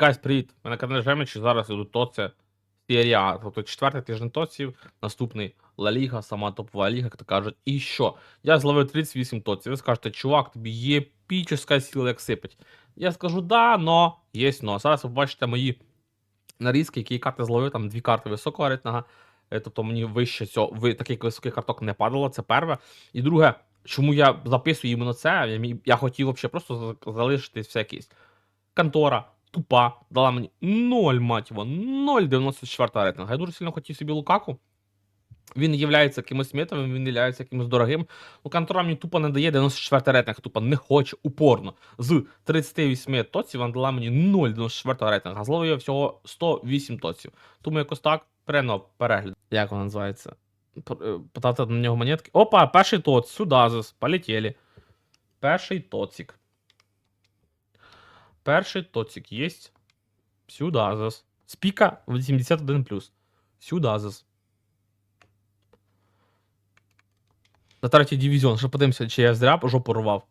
Гайс, привіт! Ми на каналі Жемич, зараз іду тоце серія Тобто четвертий тиждень тоців, наступний Ла Ліга, сама топова ліга, як то кажуть. І що? Я зловив 38 тоців. Ви скажете, чувак, тобі є епічна сила, як сипить. Я скажу, да, но, є но. Зараз ви бачите мої нарізки, які карти зловив, там дві карти високого рейтинга. Тобто мені вище цього, ви такий високий карток не падало, це перше. І друге, чому я записую іменно це, я, я хотів взагалі просто за- залишити все якесь. Контора тупа, дала мені 0, мать його, 0,94 рейтинга. Я дуже сильно хотів собі Лукаку. Він є якимось метовим, він є якимось дорогим. Контора мені тупо не дає 94 рейтинг, тупо не хоче упорно. З 38 тоців вона дала мені 0,94 рейтинга. Зловив я всього 108 тоців. Тому якось так перено перегляд. Як вона називається? Е, на нього монетки. Опа, перший тоц, сюди зас, полетіли. Перший тоцик. Перший тоцик есть. Сюда зас. Спіка 81+. Сюда зас. На третій дивізіон. Ще подивимося, чи я зря жопу рвав.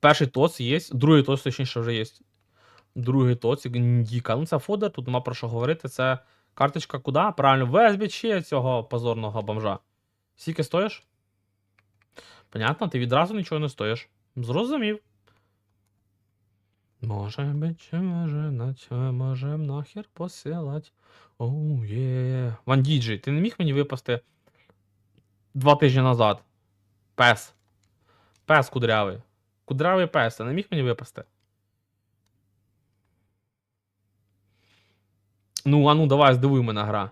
Перший тоц є, другий тоц точніше вже є. Другий тоцик, Ндіка. Ну це фодер, тут нема про що говорити. Це карточка куди? Правильно, в СБЧ цього позорного бомжа. Скільки стоїш? Понятно, ти відразу нічого не стоїш. Зрозумів. Може быть, може, наче можем нахер посилать. Оу, є. Ван Діджі, ти не міг мені випасти два тижні назад? Пес. Пес кудрявий. Кудрявий пес, ти не міг мені випасти? Ну, а ну давай, здивуй мене гра.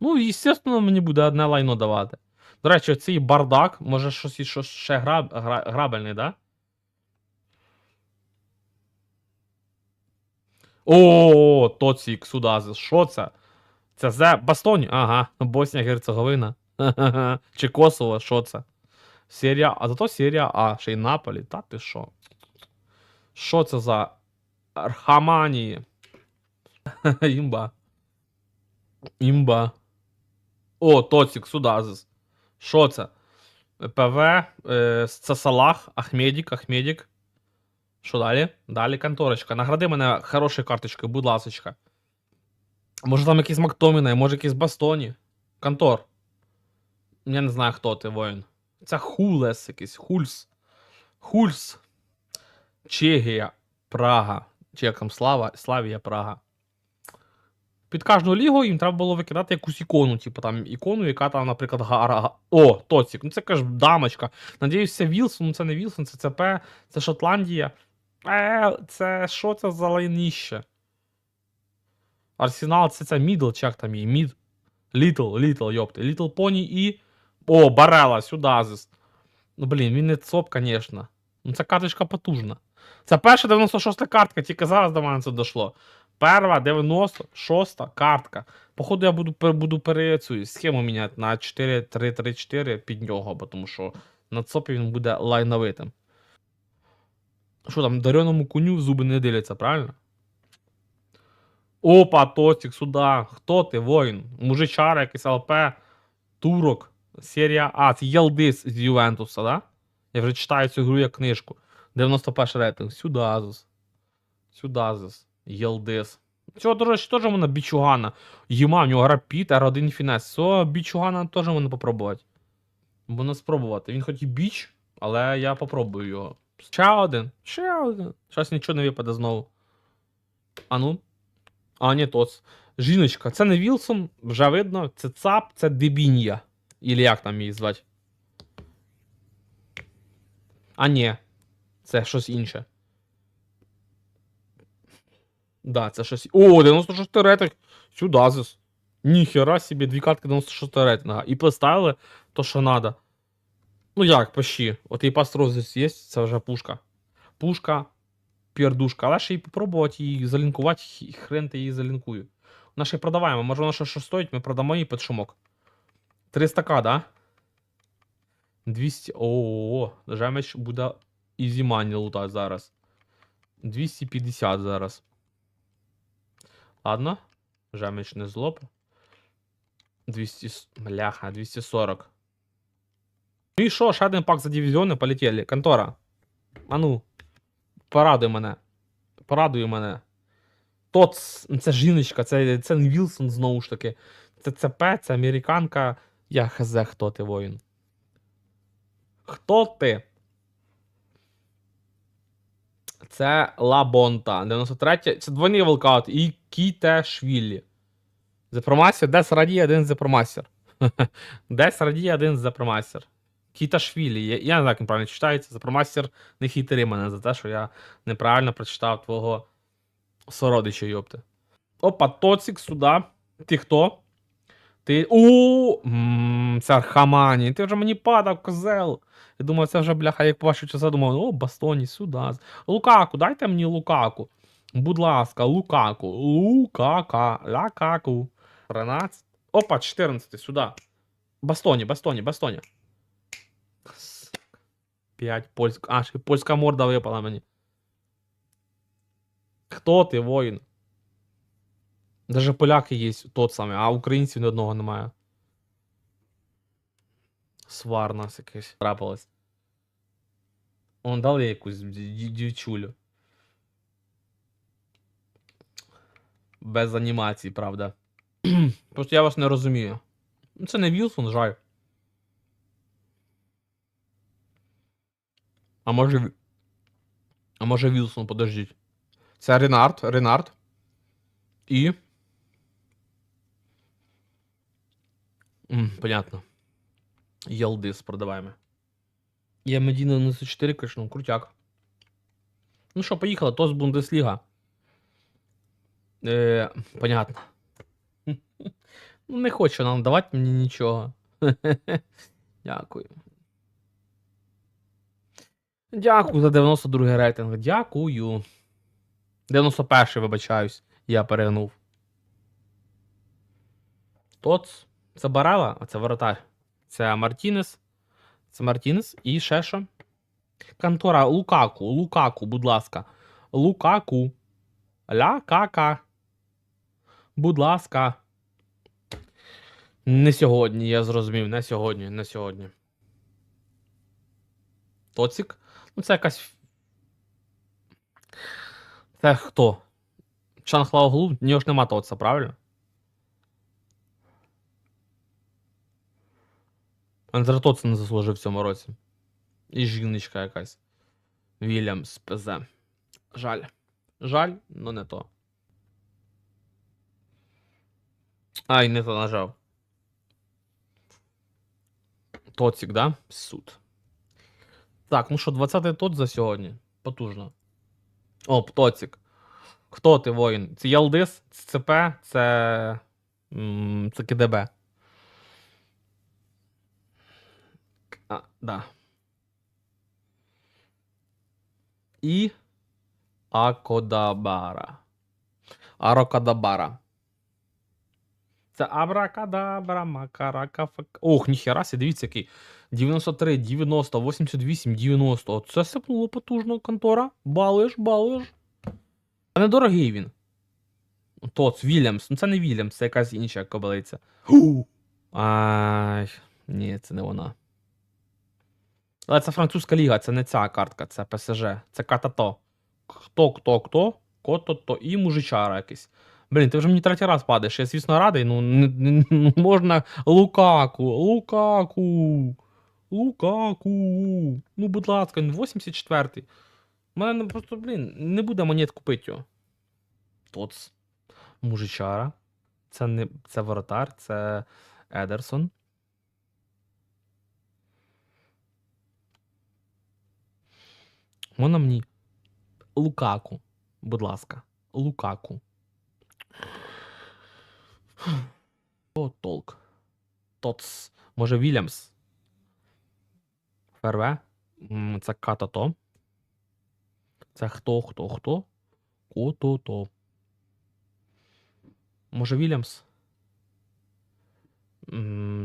Ну, естественно, мені буде одне лайно давати. До речі, цей бардак, може щось щось ще граб, гра, грабельний, да? О, Тоцік, Судазис. Що це? Це Зе Бастоні? Ага, Боснія Герцеговина. Чи Косово, що це? Серія, а зато серія А, ще й Наполі. Та ти що? Що це за Архаманії? Імба. Імба. О, Тоцік, Судазис. Що це? ПВ, е, це Салах, Ахмедік, Ахмедік. Що далі? Далі конторочка. Награди мене хорошою карточкою, будь ласочка. Може там якийсь Мактоміна, може якийсь Бастоні. Контор. Я не знаю, хто ти, воїн. Це Хулес якийсь. Хульс. Хульс. Чехія. Прага. Там Слава, Славія Прага. Під кожну лігу їм треба було викидати якусь ікону, типу там ікону, яка там, наприклад, гара. О, Тоцік. Ну це каже дамочка. Надіюсь, це Вілсон, ну це не Вілсон, це ЦП, це Шотландія. Е, це що це за лайніще? Арсенал це це мідл, чи як там є? Мід. Літл, літл, йопти. Літл поні і. О, Барела, сюди. Ну, блін, він не ЦОП, звісно. Ну, ця карточка потужна. Це перша 96 картка, тільки зараз до мене це дійшло. Перша 96 картка. Походу, я буду, буду пере, схему міняти на 4-3-3-4 під нього, бо тому що на ЦОПі він буде лайновитим. Що там, дареному коню в зуби не дивляться, правильно? Опа, Тостік, сюди. Хто ти, воїн? Мужичара, якийсь ЛП, турок, серія А. Це Єлдис з Ювентуса, да? Я вже читаю цю гру як книжку. 91 рейтинг. Сюдазус. Сюдазус. Єлдис. Цього, до речі, теж можна бічугана. Єма, в нього гра Піт, R1 Фінес. Цього бічугана теж можна попробувати. Можна спробувати. Він хоч і біч, але я попробую його. Ще один. Ще один. Щас нічого не випаде знову. А ну. А, ні, тоц. Жіночка, це не Вілсон, вже видно. Це ЦАП, це Дебінія. Ілі як там її звати. А ні. Це щось інше. Да, це щось. О, 96 рейтинг. Сюди зис. Ніхера собі, дві картки 96 рейтинга. І поставили то, що надо. Ну як, почти. От і пастрозис є, це вже пушка. Пушка, пердушка. Але ще й попробувати її залінкувати, і хрен ти її залінкую. Вона ще й продаваємо. Може вона ще що стоїть, ми продамо її під шумок. 300к, да? 200. О, жемеч буде ізі мані лутати зараз. 250 зараз. Ладно. Жемеч не злоп. 200. с- Бляха, 240. Ну і що, ще один пак за дивізіони полетіли. Контора. А ну, порадуй мене. Порадує мене. Тоц, це жіночка, це, це Вілсон знову ж таки. Це ЦП, це американка. Я хз, хто ти воїн. Хто ти? Це Лабонта. 93. Це двойний волкаут. І Кітешвілі. Зепромастер. Дес радіє один зепромастер. Десь радіє один зепромастер. Кіташвілі. Я, я не знаю, як він правильно читається. Зепромастер не хітери мене за те, що я неправильно прочитав твого сородича, йопте. Опа, Тоцік сюди. Ти хто? Ти. У Мм, Це Архамані. Ти вже мені падав, козел. Я думав, це вже бляха, як ваші часи думав, о, Бастоні, сюди. Лукаку, дайте мені Лукаку. Будь ласка, Лукаку. Лукака. Лакаку. 13. Опа, 14, сюди. Бастоні, Бастоні, Бастоні. 5 польська. А, ще польська морда випала мені. Хто ти, воїн? Даже поляки є тот самий, а українців ні одного немає. Свар нас якийсь трапилось. Он дали якусь дів- дів- дівчулю. Без анімації, правда. Просто я вас не розумію. Це не Вілсон, жаль. А може. А може Вілсон, подождіть. Це Ренард, Ренард. І. М, понятно. Ялдис продаваємо. Я медійно на 4 качнув, крутяк. Ну що, поїхали, то з Бундесліга. Е, понятно. Ну, не хоче нам давати мені нічого. Дякую. Дякую за 92 рейтинг. Дякую. 91-й, вибачаюсь. Я перегнув. Тоц. Це Барела, а це воротар. Це Мартінес. Це Мартінес. І ще що? Контора Лукаку. Лукаку, будь ласка. Лукаку. Ля-ка-ка. Будь ласка. Не сьогодні, я зрозумів. Не сьогодні, не сьогодні. Тоцік? Ну, це якась. Це хто? Чанхлауглу? В нього ж нема Тоца, правильно? Андре Тоц не заслужив в цьому році. І жіночка якась. Вільямс ПЗ. Жаль. Жаль, но не то. Ай, не то нажав. Тоцік, да? Суд. Так, ну що, 20-й тот за сьогодні. Потужно. О, Тоцік. Хто ти, воїн? Це Ялдис, це ЦП, це. Це КДБ. А, да. І. Акодабара. Арокадабара. Це абракадабра, макарака, фак... Ох, ніхера сі, дивіться, який. 93, 90, 88, 90. Оце сипнуло потужно контора. Балуєш, балуєш. А недорогий він. Тоц, Вільямс. Ну це не Вільямс, це якась інша кобилиця. Ай, ні, це не вона. Але це французька ліга, це не ця картка, це ПСЖ. Це катато. Хто, хто, хто? Кото-то і мужичара якийсь. Блін, ти вже мені третій раз падаєш. Я, звісно, радий, ну ну, можна Лукаку, Лукаку. Лукаку. Ну, будь ласка, він 84-й. У мене просто, блін, не буде монет купити його. Тоц. Мужичара. Це не це воротар, це Едерсон. Можна мені Лукаку. Будь ласка. Лукаку. О, толк. Тоц. Може Вільямс. ФРВ. М, Це Катато. Це хто, хто, хто? Кото-то. Може Вільямс?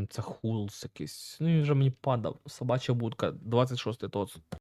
Це Хулс якийсь. Ну він вже мені падав. Собача будка. 26-й тоц.